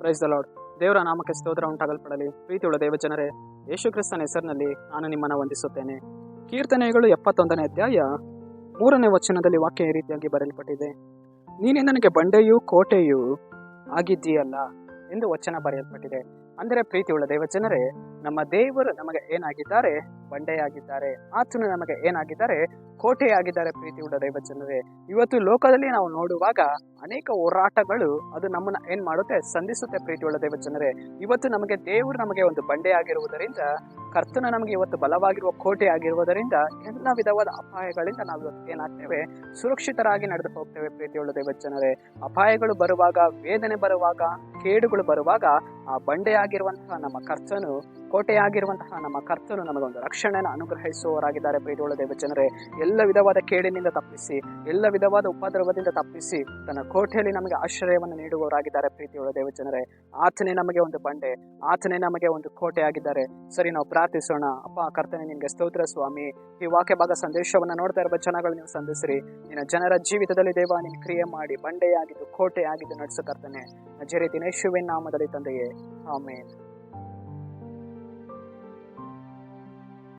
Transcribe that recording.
Praise the lord ದೇವರ ನಾಮಕ್ಕೆ ಸ್ತೋತ್ರ ಉಂಟಾಗಲ್ಪಡಲಿ. ಪ್ರೀತಿಯುಳ್ಳ ದೇವಜನರೇ, ಯೇಸು ಕ್ರಿಸ್ತನ ಹೆಸರಿನಲ್ಲಿ ನಾನು ನಿಮ್ಮನ್ನು ವಂದಿಸುತ್ತೇನೆ. ಕೀರ್ತನೆಗಳು ಎಪ್ಪತ್ತೊಂದನೇ ಅಧ್ಯಾಯ ಮೂರನೇ ವಚನದಲ್ಲಿ ವಾಕ್ಯ ಈ ರೀತಿಯಾಗಿ ಬರೆಯಲ್ಪಟ್ಟಿದೆ. ನೀನೇ ನನಗೆ ಬಂಡೆಯೂ ಕೋಟೆಯೂ ಆಗಿದ್ದೀಯಲ್ಲ ಎಂದು ವಚನ ಬರೆಯಲ್ಪಟ್ಟಿದೆ. ಅಂದರೆ ಪ್ರೀತಿಯುಳ್ಳ ದೇವಜನರೇ, ನಮ್ಮ ದೇವರು ನಮಗೆ ಏನಾಗಿದ್ದಾರೆ? ಬಂಡೆಯಾಗಿದ್ದಾರೆ. ಆತನು ನಮಗೆ ಏನಾಗಿದ್ದಾರೆ? ಕೋಟೆಯಾಗಿದ್ದಾರೆ ಪ್ರೀತಿಯುಳ್ಳ ದೇವಜನರೇ. ಇವತ್ತು ಲೋಕದಲ್ಲಿ ನಾವು ನೋಡುವಾಗ ಅನೇಕ ಹೋರಾಟಗಳು ಅದು ನಮ್ಮನ್ನ ಏನ್ ಮಾಡುತ್ತೆ? ಸಂಧಿಸುತ್ತೆ ಪ್ರೀತಿಯುಳ್ಳ ದೇವಜನರೇ. ಇವತ್ತು ನಮಗೆ ದೇವರು ನಮಗೆ ಒಂದು ಬಂಡೆ ಆಗಿರುವುದರಿಂದ ಕರ್ತನ ನಮಗೆ ಇವತ್ತು ಬಲವಾಗಿರುವ ಕೋಟೆ ಆಗಿರುವುದರಿಂದ ಎಲ್ಲ ವಿಧವಾದ ಅಪಾಯಗಳಿಂದ ನಾವು ಇವತ್ತು ಏನಾಗ್ತೇವೆ? ಸುರಕ್ಷಿತರಾಗಿ ನಡೆದು ಹೋಗ್ತೇವೆ ಪ್ರೀತಿಯುಳ್ಳ ದೇವಜನರೇ. ಅಪಾಯಗಳು ಬರುವಾಗ, ವೇದನೆ ಬರುವಾಗ, ಕೇಡುಗಳು ಬರುವಾಗ, ಆ ಬಂಡೆಯಾಗಿರುವಂತಹ ನಮ್ಮ ಕರ್ತನು, ಕೋಟೆಯಾಗಿರುವಂತಹ ನಮ್ಮ ಕರ್ತನು ನಮಗೊಂದು ರಕ್ಷಣೆಯನ್ನು ಅನುಗ್ರಹಿಸುವವರಾಗಿದ್ದಾರೆ. ಪ್ರೀತಿಯುಳ್ಳ ದೇವಜನರೇ, ಎಲ್ಲ ವಿಧವಾದ ಕೇಡಿನಿಂದ ತಪ್ಪಿಸಿ, ಎಲ್ಲ ವಿಧವಾದ ಉಪದ್ರವದಿಂದ ತಪ್ಪಿಸಿ, ತನ್ನ ಕೋಟೆಯಲ್ಲಿ ನಮಗೆ ಆಶ್ರಯವನ್ನು ನೀಡುವವರಾಗಿದ್ದಾರೆ. ಪ್ರೀತಿಯುಳ್ಳ ದೇವಜನರೇ, ಆತನೇ ನಮಗೆ ಒಂದು ಬಂಡೆ, ಆತನೇ ನಮಗೆ ಒಂದು ಕೋಟೆ ಆಗಿದ್ದಾರೆ. ಸರಿ, ನಾವು ಪ್ರಾರ್ಥಿಸೋಣ. ಅಪ್ಪ, ಕರ್ತನೆ ನಿಮಗೆ ಸ್ತೋತ್ರ ಸ್ವಾಮಿ. ಈ ವಾಕ್ಯ ಭಾಗ ಸಂದೇಶವನ್ನು ನೋಡ್ತಾ ಇರುವ ಜನಗಳು ನೀವು ಸಂಧಿಸ್ರಿ. ನಿನ್ನ ಜನರ ಜೀವಿತದಲ್ಲಿ ದೇವ ನೀನು ಕ್ರಿಯೆ ಮಾಡಿ, ಬಂಡೆಯಾಗಿದ್ದು ಕೋಟೆ ಆಗಿದ್ದು ನಡೆಸು ಕರ್ತನೆ. ನಜರಿ ದಿನೇಶುವಿನ ನಾಮದಲ್ಲಿ ತಂದೆಯೇ. ಆಮೇಲೆ